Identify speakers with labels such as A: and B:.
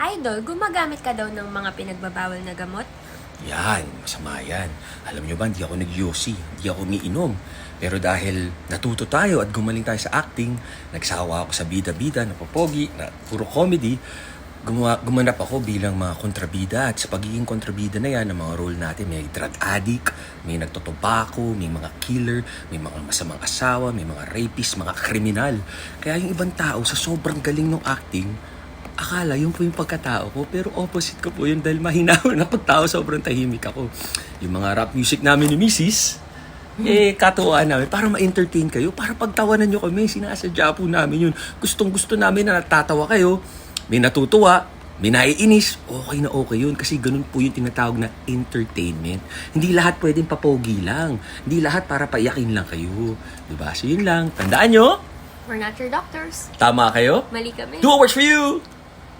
A: Idol, gumagamit ka daw ng mga pinagbabawal na gamot?
B: Yan, masama yan. Alam nyo ba, hindi ako nag-yosi, hindi ako umiinom. Pero dahil natuto tayo at gumaling tayo sa acting, nagsawa ako sa bida-bida na popogi, na puro comedy, gumawa, gumanap ako bilang mga kontrabida. At sa pagiging kontrabida na yan, ang mga role natin, may drug addict, may nagtotobako, may mga killer, may mga masamang asawa, may mga rapist, mga kriminal. Kaya yung ibang tao, sa sobrang galing ng acting, akala yun po yung pagkatao ko, pero opposite ko po yun dahil mahinaw na pagtao, sobrang tahimik ako. Yung mga rap music namin ni Mrs., eh, katuwaan namin para ma-entertain kayo, para pagtawanan nyo kami, sinasadya po namin yun. Gustong gusto namin na natatawa kayo, may natutuwa, may naiinis, okay na okay yun. Kasi ganun po yung tinatawag na entertainment. Hindi lahat pwedeng papogi lang. Hindi lahat para paiyakin lang kayo. Diba? So yun lang. Tandaan nyo,
A: We're not your doctors.
B: tama kayo.
A: Mali kami.
B: Do what works for you!